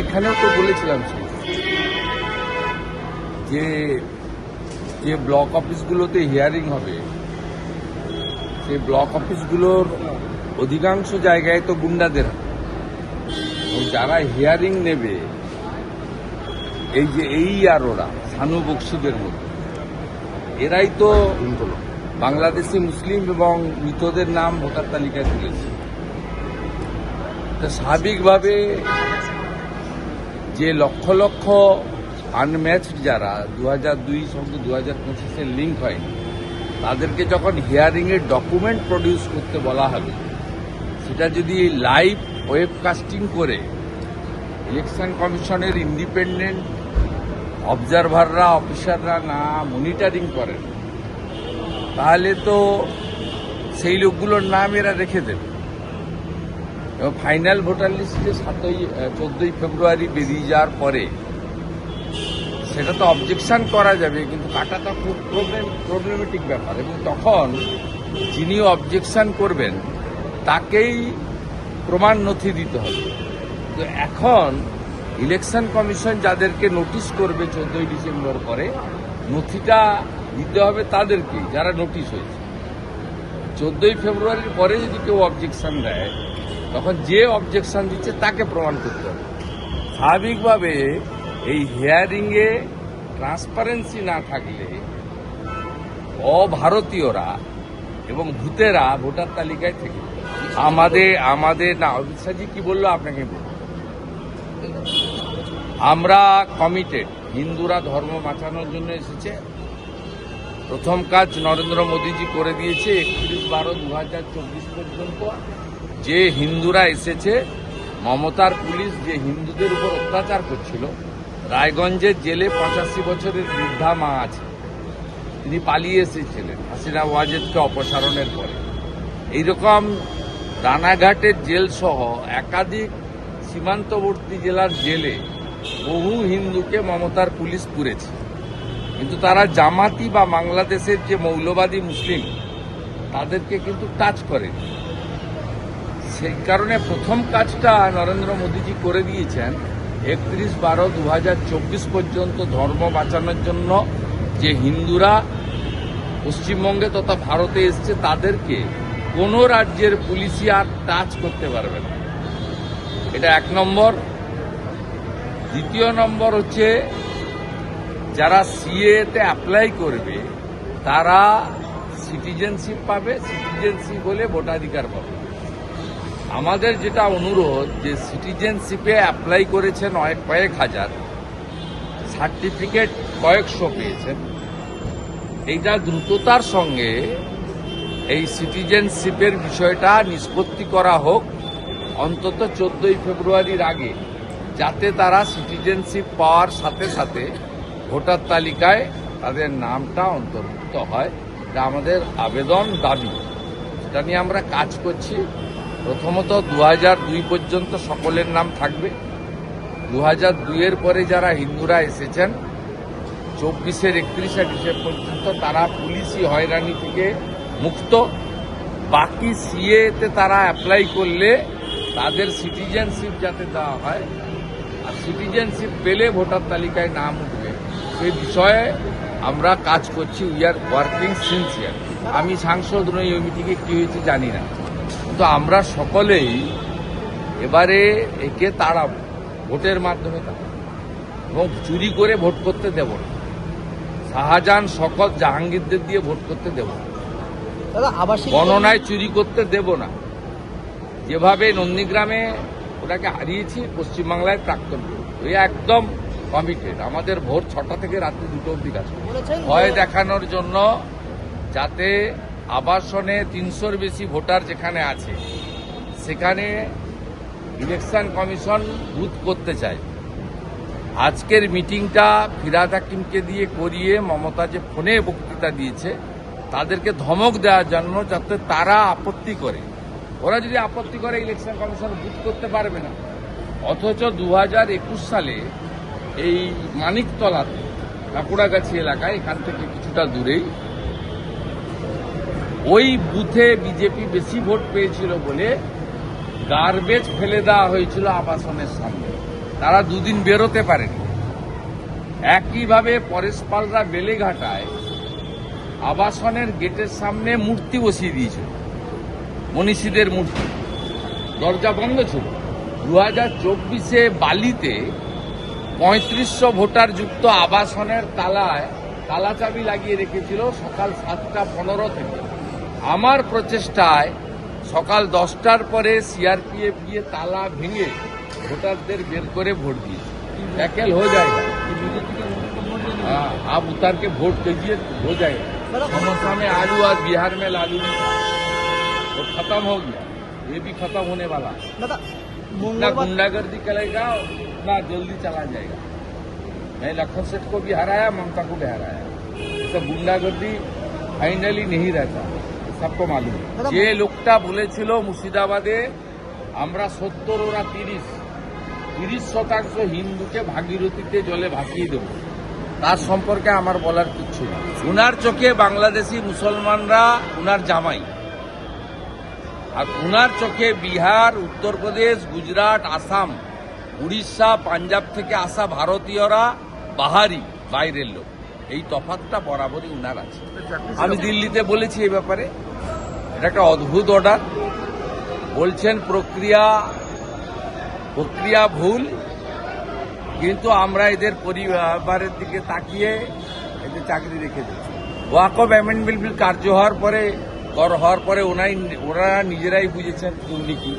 এখানেও তো বলেছিলাম যে যে ব্লক অফিসগুলোতে হিয়ারিং হবে সেই ব্লক অফিসগুলোর অধিকাংশ জায়গায় তো গুন্ডাদের যারা হিয়ারিং নেবে, এই যে এই আর ওরা, সানু বক্সিদের মতো এরাই তো বাংলাদেশি মুসলিম এবং মৃতদের নাম ভোটার তালিকায় তুলেছে। তো স্বাভাবিকভাবে যে লক্ষ লক্ষ আনম্যাচড যারা দু হাজার দুই সঙ্গে দু হাজার পঁচিশে লিঙ্ক হয়নি, তাদেরকে যখন হিয়ারিংয়ের ডকুমেন্ট প্রডিউস করতে বলা হবে, সেটা যদি লাইভ ওয়েবকাস্টিং করে ইলেকশন কমিশনের ইন্ডিপেন্ডেন্ট অবজারভাররা অফিসাররা না মনিটারিং করেন, তাহলে তো সেই লোকগুলোর নাম এরা রেখে দেবে। এবং ফাইনাল ভোটার লিস্টে সাতই চোদ্দই ফেব্রুয়ারি বেরিয়ে যাওয়ার পরে সেটা তো অবজেকশন করা যাবে, কিন্তু কাটাটা খুব প্রবলেম প্রবলেমেটিক ব্যাপার। এবং তখন যিনি অবজেকশন করবেন, তাকেই প্রমাণ নথি দিতে হবে। তো এখন ইলেকশন কমিশন যাদেরকে নোটিশ করবে চোদ্দই ডিসেম্বর পরে, নথিটা দিতে হবে তাদেরকেই, যারা নোটিশ হয়েছে। চোদ্দই ফেব্রুয়ারির পরে যদি কেউ অবজেকশন দেয় তখন যে অবজেকশন দিচ্ছে তাকে প্রমাণ করতে হবে। স্বাভাবিকভাবে এই হিয়ারিংয়ে ট্রান্সপারেন্সি না থাকলে অভারতীয়রা এবং ভূতেরা ভোটার তালিকায় থেকে আমাদের আমাদের, না, অমিত শাহজি কি বলল আপনাকে আমরা কমিটেড হিন্দুরা ধর্ম বাঁচানোর জন্য এসেছে। প্রথম কাজ নরেন্দ্র মোদীজি করে দিয়েছে, একত্রিশ বারো দু পর্যন্ত। যে হিন্দুরা এসেছে, মমতার পুলিশ যে হিন্দুদের উপর অত্যাচার করছিল, রায়গঞ্জের জেলে পঁচাশি বছরের বৃদ্ধা মা আছে। তিনি পালিয়ে এসেছিলেন হাসিনা ওয়াজেদকে অপসারণের পরে। এইরকম রানাঘাটের জেল সহ একাধিক সীমান্তবর্তী জেলার জেলে বহু হিন্দুকে মমতার পুলিশ পুরেছে। কিন্তু তারা জামাতি বা বাংলাদেশের যে মৌলবাদী মুসলিম, তাদেরকে কিন্তু টাচ করেনি। সেই কারণে প্রথম কাজটা নরেন্দ্র মোদীজি করে দিয়েছেন। একত্রিশ বারো দু পর্যন্ত ধর্ম বাঁচানোর জন্য যে হিন্দুরা পশ্চিমবঙ্গে তথা ভারতে এসছে, তাদেরকে কোনো রাজ্যের পুলিশই আর টাচ করতে পারবে না। এটা এক নম্বর। দ্বিতীয় নম্বর হচ্ছে, যারা সিএতে অ্যাপ্লাই করবে, তারা সিটিজেনশিপ পাবে, সিটিজেনশিপ হলে ভোটাধিকার পাবে। আমাদের যেটা অনুরোধ যে সিটিজেনশিপে অ্যাপ্লাই করেছেন অনেক কয়েক হাজার। সার্টিফিকেট কয়েকশো পেয়েছেন। এইটা দ্রুততার সঙ্গে এই সিটিজেনশিপের বিষয়টা নিষ্পত্তি করা হোক। অন্তত চোদ্দই ফেব্রুয়ারির আগে, যাতে তারা সিটিজেনশিপ পাওয়ার সাথে সাথে ভোটার তালিকায় তাদের নামটা অন্তর্ভুক্ত হয়। এটা আমাদের আবেদন দাবি। এটা নিয়ে আমরা কাজ করছি। প্রথমত দু দুই পর্যন্ত সকলের নাম থাকবে। দু হাজার দুইয়ের পরে যারা হিন্দুরা এসেছেন, চব্বিশের একত্রিশে ডিসেম্বর পর্যন্ত তারা পুলিশি হয়রানি থেকে মুক্ত। বাকি সিএতে তারা অ্যাপ্লাই করলে তাদের সিটিজেনশিপ যাতে দেওয়া হয়, আর সিটিজেনশিপ পেলে ভোটার তালিকায় নাম উঠবে। সে বিষয়ে আমরা কাজ করছি, উই আর ওয়ার্কিং সিনসিয়ার। আমি সাংসদ নই, ওই মিটিংয়ে কি হয়েছে জানি না। কিন্তু আমরা সকলেই এবারে একে তাড়াবো ভোটের মাধ্যমে এবং চুরি করে ভোট করতে দেব না। শাহজাহান শকত জাহাঙ্গীরদের দিয়ে ভোট করতে দেব না। গণনায় চুরি করতে দেব না। যেভাবে নন্দীগ্রামে ওটাকে হারিয়েছি পশ্চিমবাংলায় প্রাক্তন ওই একদম কমিটেড আমাদের ভোর ছটা থেকে রাত্রি দুটো অব্দি কাজ। ভয় দেখানোর জন্য যাতে আবাসনে তিনশোর বেশি ভোটার যেখানে আছে, সেখানে ইলেকশন কমিশন বুথ করতে চায়। আজকের মিটিংটা ফিরাদ হাকিমকে দিয়ে করিয়ে মমতা যে ফোনে বক্তৃতা দিয়েছে, তাদেরকে ধমক দেওয়ার জন্য যাতে তারা আপত্তি করে। ওরা যদি আপত্তি করে, ইলেকশন কমিশন বুথ করতে পারবে না। অথচ দু হাজার একুশ সালে এই মানিকতলাতে, কাকুড়াগাছি এলাকায়, এখান থেকে কিছুটা দূরেই ওই বুথে বিজেপি বেশি ভোট পেয়েছিল বলে গার্বেজ ফেলে দেওয়া হয়েছিল আবাসনের সামনে। তারা দুদিন বেরোতে পারেনি। একইভাবে পরেশ পালরা বেলেঘাটায় আবাসনের গেটের সামনে মূর্তি বসিয়ে দিয়েছিল। মনীষীদের মূর্তি। দরজা বন্ধ ছিল। দু হাজার চব্বিশে বালিতে পঁয়ত্রিশশো ভোটার যুক্ত আবাসনের তালায় তালা চাবি লাগিয়ে রেখেছিল সকাল সাতটা পনেরো থেকে। আমার প্রচেষ্টায় সকাল দশটার পরে সিআরপিএফ গিয়ে তালা ভেঙে ভোটারদের বের করে ভোট দিয়েছে टैकल हो जाएगा हाँ आप उतार के वोट दीजिए हो जाएगा समोसा में आलू आज बिहार में लालू नहीं था वो खत्म हो गया ये भी खत्म होने वाला है দাদা ना মঙ্গলবার गुंडागर्दी करेगा ना जल्दी चला जाएगा मैं लखन सेठ को भी हराया ममता को भी हराया सब गुंडागर्दी फाइनली नहीं रहता सबको मालूम है দাদা- যে লোকটা বলেছিল মুর্শিদাবাদে আমরা সত্তর ওরা তিরিশ তিরিশ শতাংশ হিন্দুকে ভাগীরথীতে জলে ভাসিয়ে দেব তার সম্পর্কে আমার বলার কিচ্ছু নেই উনার চোখে বাংলাদেশি মুসলমানরা উনার জামাই আর উনার চোখে বিহার উত্তরপ্রদেশ গুজরাট আসাম উড়িষ্যা পাঞ্জাব থেকে আসা ভারতীয়রা বাহারি বাইরের লোক এই তফাতটা বরাবরই উনার আছে। আমি দিল্লিতে বলেছি এই ব্যাপারে। এটা একটা অদ্ভুত অর্ডার বলছেন প্রক্রিয়া প্রক্রিয়া ভুল কিন্তু আমরা এদের পরিবারের দিকে তাকিয়ে এদের চাকরি রেখে দিচ্ছি। ওয়াকফ অ্যামেন্ডমেন্ট বিল কার্য হওয়ার পরে কর হওয়ার পরে ওনাই ওনারা নিজেরাই বুঝেছেন দুর্নীতি